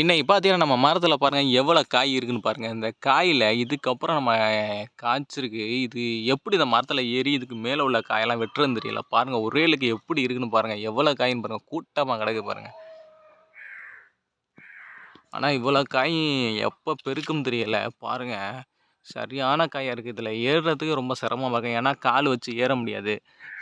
இன்னைக்கு பார்த்தீங்கன்னா நம்ம மரத்தில் பாருங்கள் எவ்வளோ காய் இருக்குன்னு பாருங்கள் இந்த காயில் இதுக்கப்புறம் நம்ம காய்ச்சிருக்கு. இது எப்படி இந்த மரத்தில் ஏறி இதுக்கு மேலே உள்ள காயெல்லாம் வெட்டுறதுன்னு தெரியல. பாருங்கள் ஒரே இலக்கு எப்படி இருக்குதுன்னு பாருங்கள் எவ்வளோ காயின்னு பாருங்கள் கூட்டமாக கிடக்கு பாருங்கள் ஆனால் இவ்வளோ காய் எப்போ பெருக்கும் தெரியல. பாருங்கள் சரியான காயாக இருக்குது இதில். ஏறுறதுக்கு ரொம்ப சிரமமாக இருக்கும் ஏன்னா கால் வச்சு ஏற முடியாது.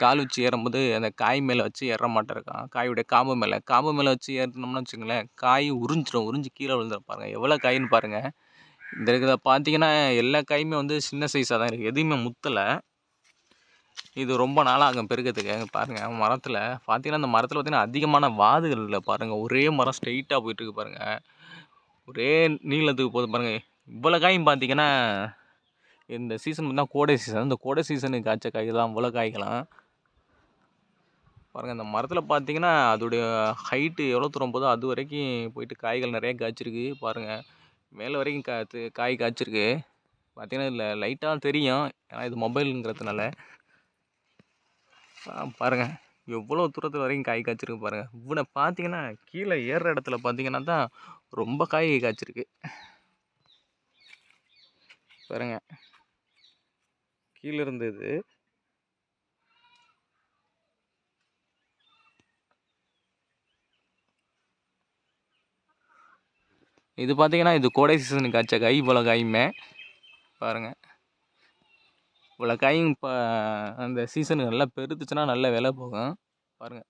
கால் வச்சு ஏறும்போது அந்த காய் மேலே வச்சு ஏற மாட்டேருக்கான். காயுடைய காம்பு மேலே. காம்பு மேலே வச்சு ஏறினோம்னு வச்சுங்களேன் காய் உறிஞ்சிடும் உறிஞ்சி கீழே விழுந்துடும் பாருங்கள் எவ்வளோ காயின்னு பாருங்கள் இந்த இருக்கிறத பார்த்தீங்கன்னா எல்லா காயுமே வந்து சின்ன சைஸாக தான் இருக்குது எதுவுமே முத்தலை. இது ரொம்ப நாளாக ஆகும் பெருக்கிறதுக்கு பாருங்கள் மரத்தில் பார்த்தீங்கன்னா அந்த மரத்தில் பார்த்தீங்கன்னா அதிகமான வாதுகள் இல்லை பாருங்கள் ஒரே மரம் ஸ்ட்ரைட்டாக போயிட்டுருக்கு பாருங்கள் ஒரே நீளத்துக்கு போகுது பாருங்கள் இவ்வளோ காயும் பார்த்தீங்கன்னா இந்த சீசன் தான் கோடை சீசன் இந்த கோடை சீசனுக்கு காய்ச்ச காய் தான் இவ்வளோ காய்க்கலாம் பாருங்கள் இந்த மரத்தில் பார்த்தீங்கன்னா அதோடைய ஹைட்டு எவ்வளோ தூரம் போதோ அது வரைக்கும் போயிட்டு காய்கள் நிறையா காய்ச்சிருக்கு. பாருங்கள் மேலே வரைக்கும் கா காய் காய்ச்சிருக்கு. பார்த்தீங்கன்னா இதில் லைட்டாக தெரியும். ஏன்னா இது மொபைலுங்கிறதுனால பாருங்கள் எவ்வளோ தூரத்தில் வரைக்கும் காய் காய்ச்சிருக்கு பாருங்கள் இவனை பார்த்தீங்கன்னா கீழே ஏறுற இடத்துல பார்த்தீங்கன்னா தான் ரொம்ப காய் காய்ச்சிருக்கு. பாருங்க. கீழே இருந்தது இது பார்த்தீங்கன்னா இது கோடை சீசனுக்கு காய்ச்ச காய் இவ்வளோ காயுமே. பாருங்கள் இவ்வளோ காயும் இப்போ அந்த சீசனுக்கு நல்லா பெருத்துச்சுன்னா நல்ல விலை போகும். பாருங்கள்